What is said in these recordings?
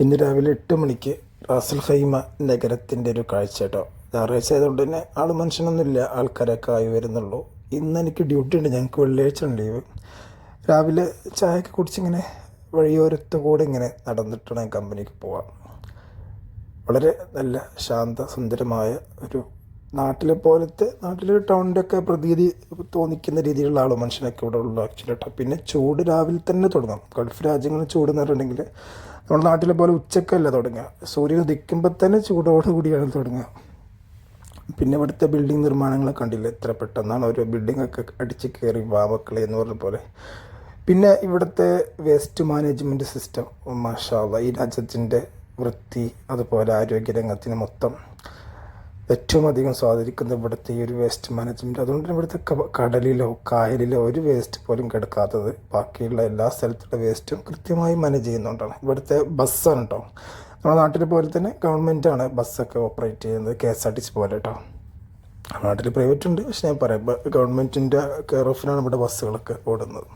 ഇന്ന് രാവിലെ എട്ട് മണിക്ക് റാസൽ ഹൈമ നഗരത്തിന്റെ ഒരു കാഴ്ച കേട്ടോ. ഞായറാഴ്ച ആയതുകൊണ്ട് തന്നെ ആൾ മനുഷ്യനൊന്നുമില്ല ആൾക്കാരൊക്കെ ആയി വരുന്നുള്ളൂ. ഇന്ന് എനിക്ക് ഡ്യൂട്ടി ഉണ്ട് ഞങ്ങൾക്ക് വെള്ളിയാഴ്ച ഉണ്ട് ലീവ്. രാവിലെ ചായയൊക്കെ കുടിച്ചിങ്ങനെ വഴിയോരത്ത് കൂടെ ഇങ്ങനെ നടന്നിട്ടാണ് കമ്പനിക്ക് പോവാം. വളരെ നല്ല ശാന്ത സുന്ദരമായ ഒരു നാട്ടിലെ പോലത്തെ നാട്ടിലെ ടൗണിന്റെ ഒക്കെ പ്രതീതി തോന്നിക്കുന്ന രീതിയിലുള്ള ആളും മനുഷ്യനൊക്കെ ഇവിടെ ഉള്ളു ആക്ച്വലി കേട്ടോ പിന്നെ ചൂട് രാവിലെ തന്നെ തുടങ്ങും. ഗൾഫ് രാജ്യങ്ങളിൽ ചൂട് എന്ന് പറഞ്ഞിട്ടുണ്ടെങ്കിൽ നമ്മുടെ നാട്ടിലെ പോലെ ഉച്ചക്കല്ല തുടങ്ങുക. സൂര്യൻ ഉദിക്കുമ്പോൾ തന്നെ ചൂടോടുകൂടിയാണ് തുടങ്ങുക. പിന്നെ ഇവിടുത്തെ ബിൽഡിംഗ് നിർമ്മാണങ്ങളെ കണ്ടില്ല? എത്ര പെട്ടെന്നാണ് ഓരോ ബിൽഡിംഗ് ഒക്കെ അടിച്ച് കയറി വാവക്കളെ എന്ന് പറഞ്ഞ പോലെ. പിന്നെ ഇവിടുത്തെ വേസ്റ്റ് മാനേജ്മെന്റ് സിസ്റ്റം മാഷാള്ള ഈ രാജ്യത്തിന്റെ വൃത്തി അതുപോലെ ആരോഗ്യരംഗത്തിന് മൊത്തം ഏറ്റവും അധികം സ്വാധീനിക്കുന്നത് ഇവിടുത്തെ ഈ ഒരു വേസ്റ്റ് മാനേജ്മെന്റ് അതുകൊണ്ട് ഇവിടുത്തെ കടലിലോ കായലിലോ ഒരു വേസ്റ്റ് പോലും കിടക്കാത്തത് ബാക്കിയുള്ള എല്ലാ സ്ഥലത്തുള്ള വേസ്റ്റും കൃത്യമായി മാനേജ് ചെയ്യുന്നുണ്ടാണ്. ഇവിടുത്തെ ബസ്സാണ് കേട്ടോ നമ്മുടെ നാട്ടിൽ പോലെ തന്നെ ഗവൺമെന്റാണ് ബസ്സൊക്കെ ഓപ്പറേറ്റ് ചെയ്യുന്നത് K S R T C പോലെ കേട്ടോ നമ്മുടെ നാട്ടിൽ പ്രൈവറ്റ് ഉണ്ട്. പക്ഷെ ഞാൻ പറയാം ഗവൺമെന്റിന്റെ കെയർ ഓഫിനാണ് ഇവിടെ ബസ്സുകളൊക്കെ ഓടുന്നത്.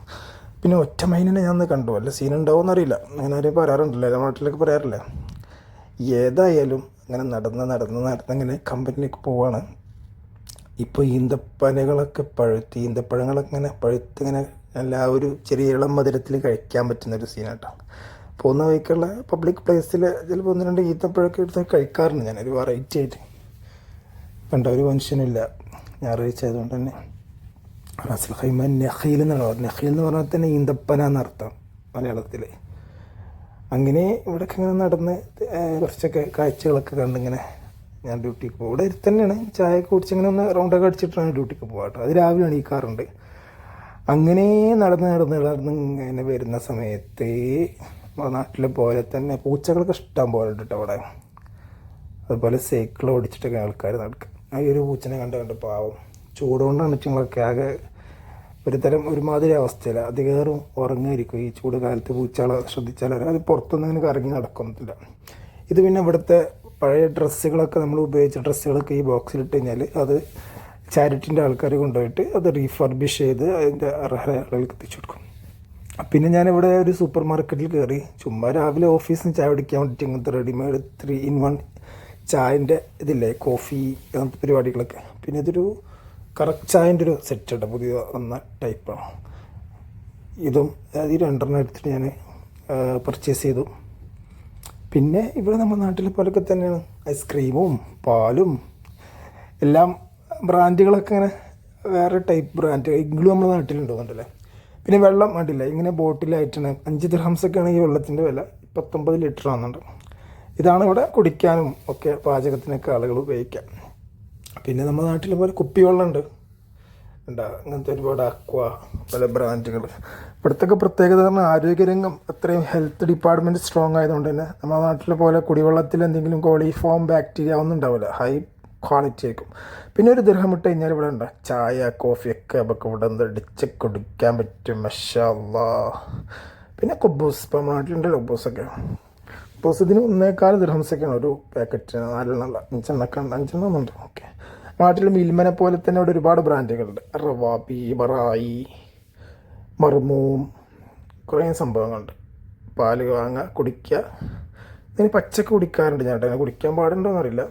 പിന്നെ ഒറ്റ മൈനിനെ ഞാൻ കണ്ടു. അല്ല സീൻ ഉണ്ടാവുമെന്ന് അറിയില്ല അങ്ങനെ ആരും പറയാറുണ്ടല്ലേ? നമ്മുടെ നാട്ടിലൊക്കെ പറയാറില്ലേ? ഏതായാലും അങ്ങനെ നടന്ന് നടന്ന് നടന്ന് അങ്ങനെ കമ്പനിയിലേക്ക് പോവാണ്. ഇപ്പോൾ ഈന്തപ്പനകളൊക്കെ പഴുത്ത് ഈന്തപ്പഴങ്ങളൊക്കെ ഇങ്ങനെ പഴുത്ത് ഇങ്ങനെ എല്ലാ ഒരു ചെറിയ ഇളം മധുരത്തിൽ കഴിക്കാൻ പറ്റുന്ന ഒരു സീനാട്ടോ പോകുന്ന വഴിക്കുള്ള പബ്ലിക് പ്ലേസിൽ ചിലപ്പോൾ ഒന്ന് രണ്ട് ഈന്തപ്പഴമൊക്കെ എടുത്ത് കഴിക്കാറുണ്ട് ഞാനൊരു വെറൈറ്റി ആയിട്ട്. കണ്ട ഒരു മനുഷ്യനില്ല. ഞായറാഴ്ച ആയതുകൊണ്ട് തന്നെ. അസൽ ഹൈമാൻ നഖീൽ എന്നാണ് പറഞ്ഞത് നഖീൽ എന്ന് പറഞ്ഞാൽ തന്നെ ഈന്തപ്പന എന്നർത്ഥം മലയാളത്തിൽ അങ്ങനെ ഇവിടെയൊക്കെ ഇങ്ങനെ നടന്ന് കുറച്ചൊക്കെ കാഴ്ചകളൊക്കെ കണ്ടിങ്ങനെ ഞാൻ ഡ്യൂട്ടിക്ക് പോകും ഇവിടെ തന്നെയാണ്. ചായ കുടിച്ച് ഇങ്ങനെ ഒന്ന് റൗണ്ടൊക്കെ അടിച്ചിട്ടാണ് ഡ്യൂട്ടിക്ക് പോകുക കേട്ടോ അത് രാവിലെ എണീക്കാറുണ്ട്. അങ്ങനെ നടന്ന് നടന്ന് നടന്ന് ഇങ്ങനെ വരുന്ന സമയത്ത് നമ്മുടെ നാട്ടിലെ പോലെ തന്നെ പൂച്ചകളൊക്കെ ഇഷ്ടം പോലെ ഉണ്ട് കേട്ടോ അവിടെ അതുപോലെ സൈക്കിൾ ഓടിച്ചിട്ടൊക്കെ ആൾക്കാർ നടക്കുക ആ ഒരു പൂച്ചനെ കണ്ട് കണ്ട് പാവം. ചൂടുകൊണ്ടാണ് ഞങ്ങളൊക്കെ ആകെ ഒരു തരം ഒരുമാതിരി അവസ്ഥയില്ല അധികേറും ഉറങ്ങിയിരിക്കും ഈ ചൂട് കാലത്ത് പൂച്ചകളെ ശ്രദ്ധിച്ചാൽ അത് പുറത്തൊന്നും അങ്ങനെ കറങ്ങി നടക്കുന്നില്ല. ഇത് പിന്നെ ഇവിടുത്തെ പഴയ ഡ്രസ്സുകളൊക്കെ നമ്മൾ ഉപയോഗിച്ച ഡ്രസ്സുകളൊക്കെ ഈ ബോക്സിൽ ഇട്ട് കഴിഞ്ഞാൽ അത് ചാരിറ്റിന്റെ ആൾക്കാർ കൊണ്ടുപോയിട്ട് അത് റീഫർബിഷ് ചെയ്ത് അതിന്റെ അർഹത ആളുകൾക്ക് എത്തിച്ചു കൊടുക്കും. പിന്നെ ഞാനിവിടെ ഒരു സൂപ്പർ മാർക്കറ്റിൽ കയറി ചുമ്മാ രാവിലെ ഓഫീസിൽ ചായ പിടിക്കാൻ വേണ്ടിയിട്ട് ഇങ്ങനത്തെ റെഡിമെയ്ഡ് ത്രീ ഇൻ വൺ ചായന്റെ ഇതില്ലേ കോഫി അങ്ങനത്തെ പരിപാടികളൊക്കെ. പിന്നെ ഇതൊരു കറക്റ്റ് ഒരു സെറ്റുണ്ട് പുതിയ വന്ന ടൈപ്പാണ് ഇതും ഈ രണ്ടെണ്ണം എടുത്തിട്ട് ഞാൻ പർച്ചേസ് ചെയ്തു. പിന്നെ ഇവിടെ നമ്മുടെ നാട്ടിലെ പോലൊക്കെ തന്നെയാണ്. ഐസ്ക്രീമും പാലും എല്ലാം ബ്രാൻഡുകളൊക്കെ ഇങ്ങനെ വേറെ ടൈപ്പ് ബ്രാൻഡ് ഇങ്ങളും നമ്മുടെ നാട്ടിലുണ്ടോന്നുണ്ടല്ലേ പിന്നെ വെള്ളം വേണ്ടില്ല ഇങ്ങനെ ബോട്ടിലായിട്ടാണ് അഞ്ച് ദിർഹംസൊക്കെയാണ് ഈ വെള്ളത്തിന്റെ വില. പത്തൊമ്പത് ലിറ്റർ ആണെന്നുണ്ട് ഇതാണ് ഇവിടെ കുടിക്കാനും ഒക്കെ പാചകത്തിനൊക്കെ ആളുകൾ ഉപയോഗിക്കാം പിന്നെ നമ്മുടെ നാട്ടിൽ പോലെ കുപ്പിവെള്ളമുണ്ട്. ഉണ്ടാ അങ്ങനത്തെ ഒരുപാട് അക്വ പല ബ്രാൻഡുകൾ. ഇവിടുത്തെ പ്രത്യേകത പറഞ്ഞാൽ ആരോഗ്യരംഗം അത്രയും ഹെൽത്ത് ഡിപ്പാർട്ട്മെന്റ് സ്ട്രോങ് ആയതുകൊണ്ട് തന്നെ നമ്മുടെ നാട്ടിലെ പോലെ കുടിവെള്ളത്തിൽ എന്തെങ്കിലും കോളിഫോം ബാക്ടീരിയ ഒന്നും ഉണ്ടാവില്ല. ഹൈ ക്വാളിറ്റി ആയിരിക്കും. പിന്നെ ഒരു ദൃഹം ഇട്ട് കഴിഞ്ഞാൽ ഇവിടെ ഉണ്ട്? ചായ കോഫിയൊക്കെ നമുക്ക് ഇവിടെ അടിച്ച് കുടിക്കാൻ പറ്റും മഷാ പിന്നെ കുബൂസ് ഇപ്പം നമ്മുടെ നാട്ടിലുണ്ടല്ലോ കുബൂസൊക്കെ. ഇതിന് ഒന്നേക്കാൽ ദിർഹംസൊക്കെയാണ് ഒരു പാക്കറ്റ് നാലെണ്ണല്ല അഞ്ചെണ്ണൊക്കെ ഉണ്ട് അഞ്ചെണ്ണം ഉണ്ട്. ഓക്കെ നാട്ടിൽ മിൽമനെ പോലെ തന്നെ അവിടെ ഒരുപാട് ബ്രാൻഡുകളുണ്ട്. റവാബി ബറായി മർമൂം കുറേ സംഭവങ്ങളുണ്ട്. പാൽ വാങ്ങുക കുടിക്കുക. ഇതിന് പച്ചക്ക് കുടിക്കാറുണ്ട് ഞാൻ കേട്ടോ. കുടിക്കാൻ പാടുണ്ടോ എന്നറിയില്ല.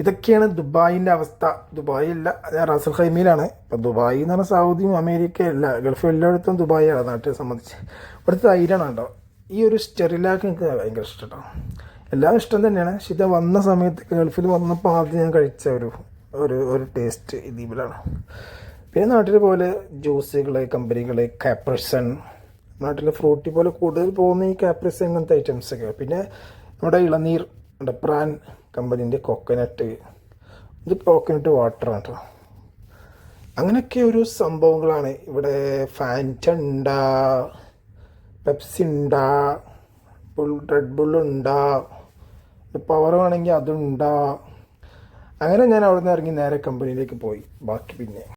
ഇതൊക്കെയാണ് ദുബായിന്റെ അവസ്ഥ. ദുബായ് അല്ല ഞാൻ റാസൽ ഹൈമിയിലാണ് ഇപ്പം ദുബായ് എന്ന് പറഞ്ഞാൽ സൗദിയും അമേരിക്കയും അല്ല ഗൾഫ് എല്ലായിടത്തും ദുബായാണ് നാട്ടിനെ സംബന്ധിച്ച്. ഇവിടുത്തെ തൈരാണ് കേട്ടോ ഈ ഒരു സ്റ്റെറിലാക്ക് എനിക്ക് ഭയങ്കര ഇഷ്ടം കേട്ടോ എല്ലാം ഇഷ്ടം തന്നെയാണ്. പക്ഷെ ഇത് വന്ന സമയത്ത് ഗൾഫിൽ വന്നപ്പോൾ ആദ്യം ഞാൻ കഴിച്ച ഒരു ഒരു ഒരു ടേസ്റ്റ് ഇതിലാണ് പിന്നെ നാട്ടിൽ പോലെ ജ്യൂസുകൾ കമ്പനികൾ കാപ്രിസൺ നാട്ടിലെ ഫ്രൂട്ടി പോലെ കൂടുതൽ പോകുന്ന ഈ കാപ്രിസൺ ഇങ്ങനത്തെ ഐറ്റംസ് ഒക്കെ. പിന്നെ നമ്മുടെ ഇളനീർ പ്രാൻ കമ്പനീന്റെ കോക്കനട്ട് ഇത് കോക്കനട്ട് വാട്ടറാണ് കേട്ടോ അങ്ങനെയൊക്കെ ഒരു സംഭവങ്ങളാണ്. ഇവിടെ ഫാന്റ ഉണ്ട പെപ്സി ഉണ്ടാ ബുൾ റെഡ് ബുൾ ഉണ്ടാ പവർ വേണമെങ്കിൽ അതുണ്ടാ. അങ്ങനെ ഞാൻ അവിടെ നിന്ന് ഇറങ്ങി നേരെ കമ്പനിയിലേക്ക് പോയി. ബാക്കി പിന്നെ